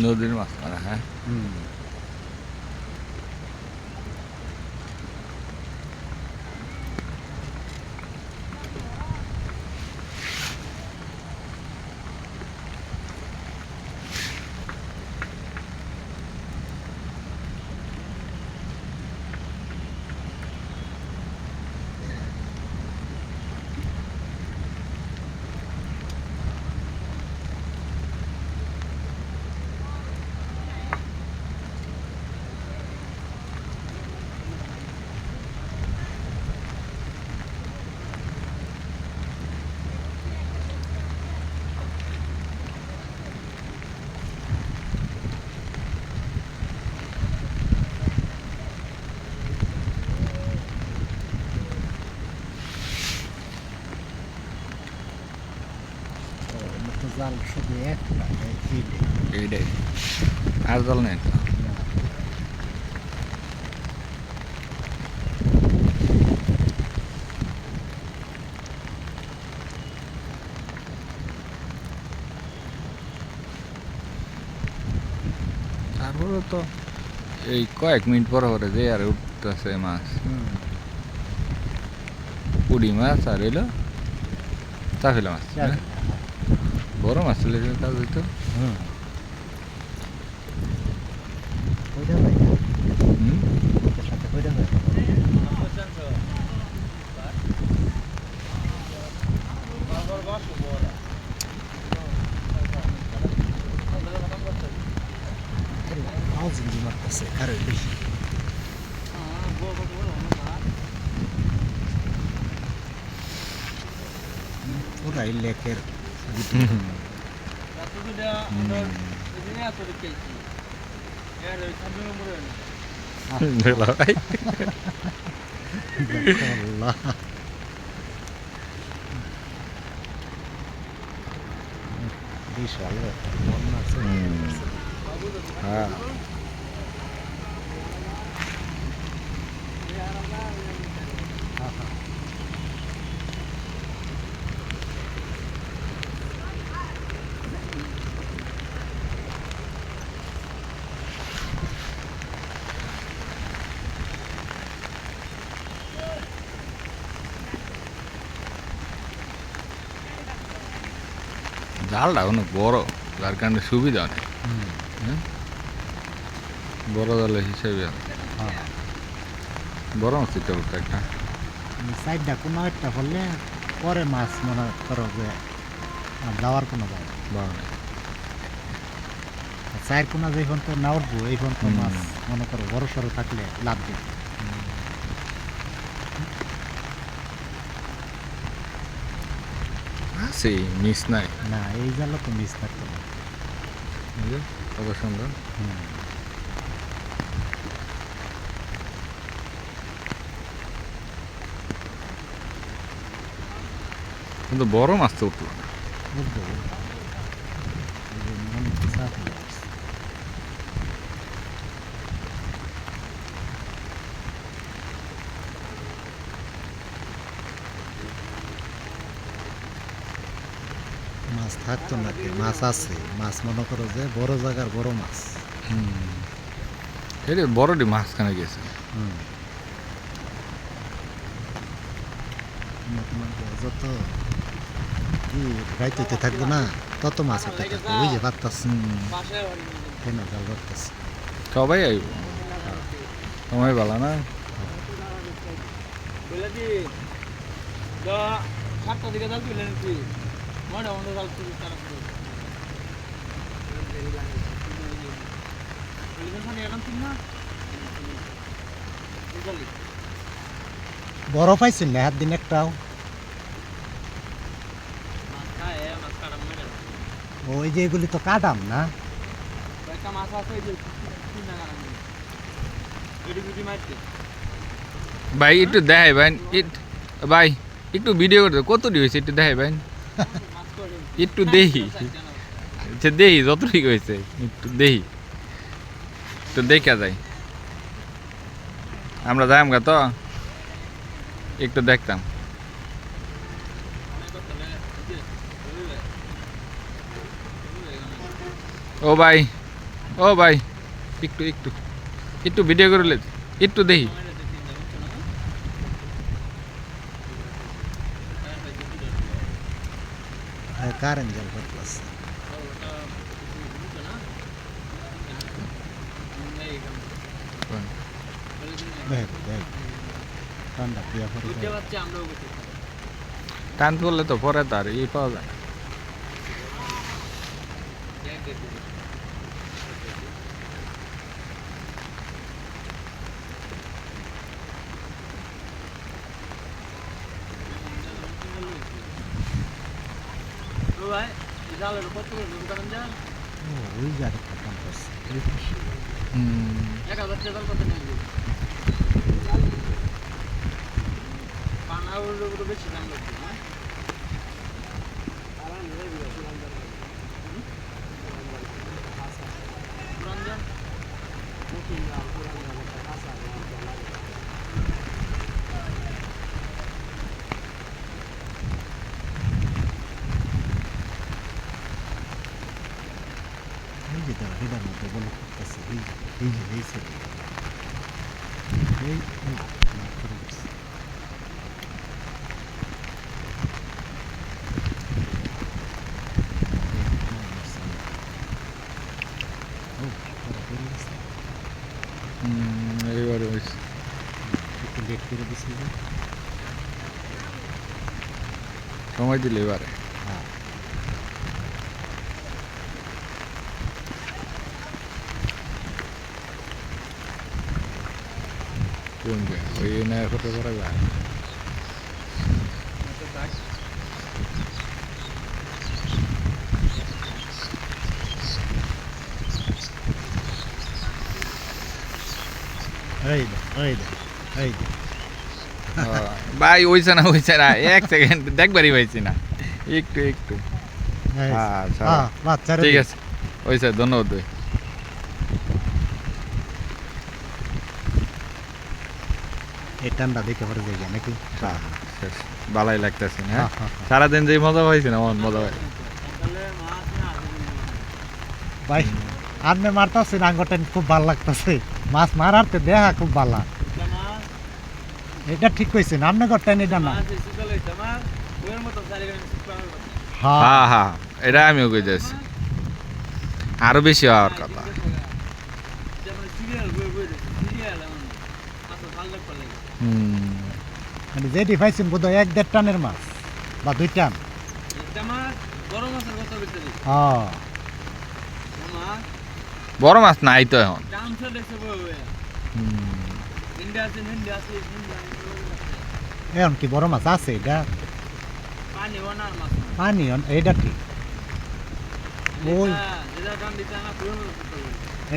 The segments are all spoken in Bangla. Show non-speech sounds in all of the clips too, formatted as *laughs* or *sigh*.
নদীর মাছ মারা হ্যাঁ হুম তো মতো জাল শুধু একটা এইটাই আর জল নেই তারপরে তো এই কয়েক মিনিট পর পরে যে আর উঠতেছে মাছ। পুড়ি মাছ আর এলো চাফিলা মাছ মাছ ছিল কাজ হইতো হুম। কইটা ভাই হুম। ওদের সাথে কইটা ভাই আওয়াজ ইঞ্জি মারতেছে কারও বেশি পুরাই লেকের গুটি ভাই আল্লাহ বিশাল ব্যাপার, বন্যা আছে। হ্যাঁ জালটা অনেক বড় যার কারণে সুবিধা অনেক। হুম, হ্যাঁ? বড় জালের হিসেবে। হ্যাঁ। বড় মাছ চিন্তা করতে একটা। সাইডটা কোনো একটা করলে পরে মাছ মনে করো যে যাওয়ার কোনো যায় বারো নেই। চায়ের কোনো যে ফোন তো না উঠবো এই ফোন তো মাছ মনে করো বড় সড়ো থাকলে লাভ দিই আছে? মিস নাই। না এই জালে তো মিস থাকতো না কত সুন্দর। কিন্তু বড় মাছ তো উঠল না উঠবো উঠবো। এই যে মনে হচ্ছে চাপ হয়ে গেছে। মাছ থাকতো নাকি? মাছ আছে। মাছ মনে করো যে বড় জায়গার বড় মাছ। যে বড়টি মাঝখানে গেছে। যত কি রাইতে হইতে থাকব না? তত মাছ হতে থাকব। ওই যে ভাবতাছি। কেন জাল ভাবতাছি সবাই আইব। সময় ভালো না। সাতটা দিকে জাল তুলে নিচ্ছি বড় পাইছেন না হাত দিন একটাও। ওই যে এগুলি তো কাদাম না। ভাই একটু দেখাই ভাই। ভাই একটু ভিডিও করতে কত হয়েছে একটু দেখাই ভাই। *laughs* একটু দেখি আচ্ছা দেখি যতটুকু হয়েছে একটু দেখি একটু দেখা যায়। আমরা যাই আমরা তো? একটু দেখতাম। ও ভাই ও ভাই, একটু একটু। একটু ভিডিও করে একটু দেখি কারেন্ট জল করতেছে দেখ দেখ ঠান্ডা পিয়া পড়ে বুঝতে পারছি আমরাও করতে টান করলে তো পরে তার ই পাওয়া যায় ভাই জালের কত করে দোকান যা ও ওই আরেকটা কাম করছে হুম এক হাজার টাকা কত নেই পানা বেশি দাম লাগছে না পুরান এই যে তারা হেডার মতো বলে করতেছে এই যে এই যে এই সাইডে এই এই না, করে দিচ্ছে। ও, ওরা করে দিচ্ছে। হুম, এইবারে হয়েছে একটু লেট করে দিছে যে। সময় দিলে এবারে হ্যাঁ কোনকে ওই না হতে পারা যায় এই দে এই দে এই দে ও, *laughs* ভাই হইছে না না। এক সেকেন্ড দেখবারই পাইছি না। একটু একটু। বাচ্চারা ঠিক আছে। ধন্যবাদ ভাই। এই ঠান্ডা দেখে পরে যাই নাকি? হ্যাঁ, ভালোই লাগতেছে না। সারাদিন যে মজা পাইছি না অন মজা পাই না। ভাই আপনি মারতাছে আঙ্গটা খুব ভালো লাগতেছে। মাছ মারারতে দেখা খুব ভালো। এটা ঠিক কইছেন আপনি করতেন এটা না। পাবে হ্যাঁ। হ্যাঁ হ্যাঁ এটা আমিও কই যাচ্ছি আরও বেশি হওয়ার কথা। লাগে। হুম। মানে যেটি পাইছেন বোধ হয় এক দেড় টানের মাছ বা দুই টান। হ্যাঁ। মাছ। বড় মাছ নাই তো এখন। এখন কি বড় মাছ আছে এটা? পানি এটা ঠিক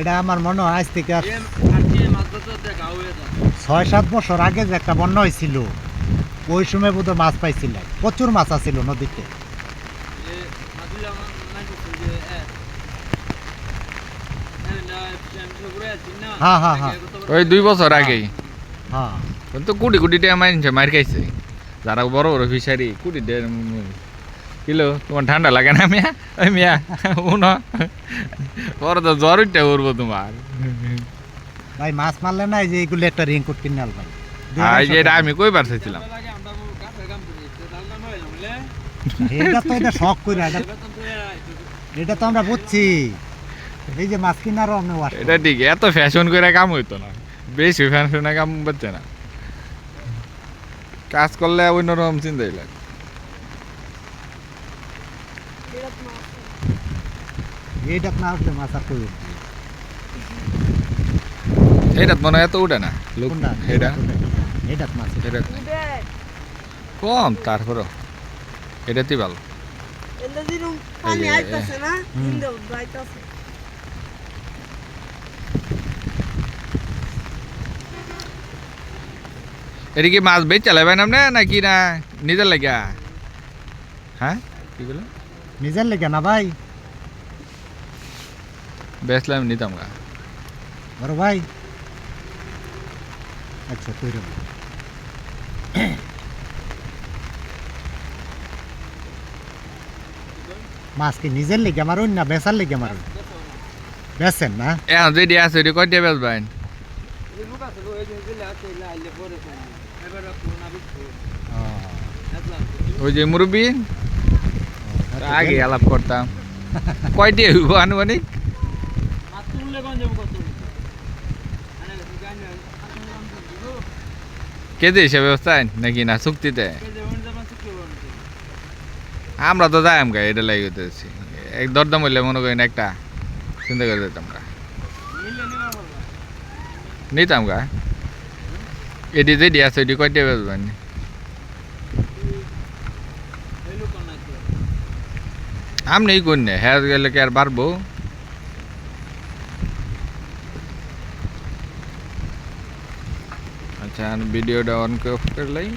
এটা আমার মনে হয় আজ থেকে ছয় সাত বছর আগে যে একটা বন্যা হয়েছিল ওই সময় বোধ মাছ পাইছিল প্রচুর মাছ আছিল নদীতে। হ্যাঁ, হ্যাঁ, হ্যাঁ। ওই দুই বছর আগেই। হ্যাঁ। তো কোটি কোটি টাকা মাইনছে মার খাইছে। যারা বড় বড় ফিশারি কোটি কিলো তোমার ঠান্ডা লাগে না মিয়া? ওই মিয়া উনো। পরে তো জ্বর উঠতে উঠবো তোমার। ভাই মাছ মারলে না এই যে এগুলো একটা রেনকোট কিনে আল ভাই আর যে এটা। আমি হইল বলে এটা তো এটা শখ করে এটা এটা তো আমরা বুঝছি। এই যে মাছ কিনারও আপনি এটা ঠিক এত ফ্যাশন করে কাম হইতো না। বেশি ফ্যাশনে কাম পাচ্ছে না। কাজ করলে অন্যরকম চিন্তাই লাগে। এইটা না আসলে মাছ আর কই? এটা মনে হয় এত উঠে না। লোক? এটা এইটা মাছ এটা কম তারপরও। এটাতেই ভালো। পানি আইতাছে না? এটা কি মাছ বেচ চালাবেন আপনি নাকি না নিজের লাগা হ্যাঁ কি বলে নিজের লেগে না ভাই বেচলাম নিতাম গা বড় ভাই আচ্ছা কইরো মাছ কি নিজের লেগে মারুন না বেচার লেগে মারুন বেছেন না এখন যেটি আছে ওটি কয়টা বেচবেন এই লোক আছে ওই যে মুরব্বী আগে আলাপ করতাম কয়টি আনুমানিক। কেজি হিসাবে ব্যবস্থায় নাকি না চুক্তিতে। আমরা তো যাই আমগা এটা লাগি হইতেছি এক দরদাম হইলে মনে করেন একটা চিন্তা করে যেতাম। নিতাম গা এটি যেটি আছে ওটি কয়টা বেচবেন। আমনি কোন নে হ্যাঁ গেলে কি আর বাড়বো আচ্ছা ভিডিওটা অন করে লাই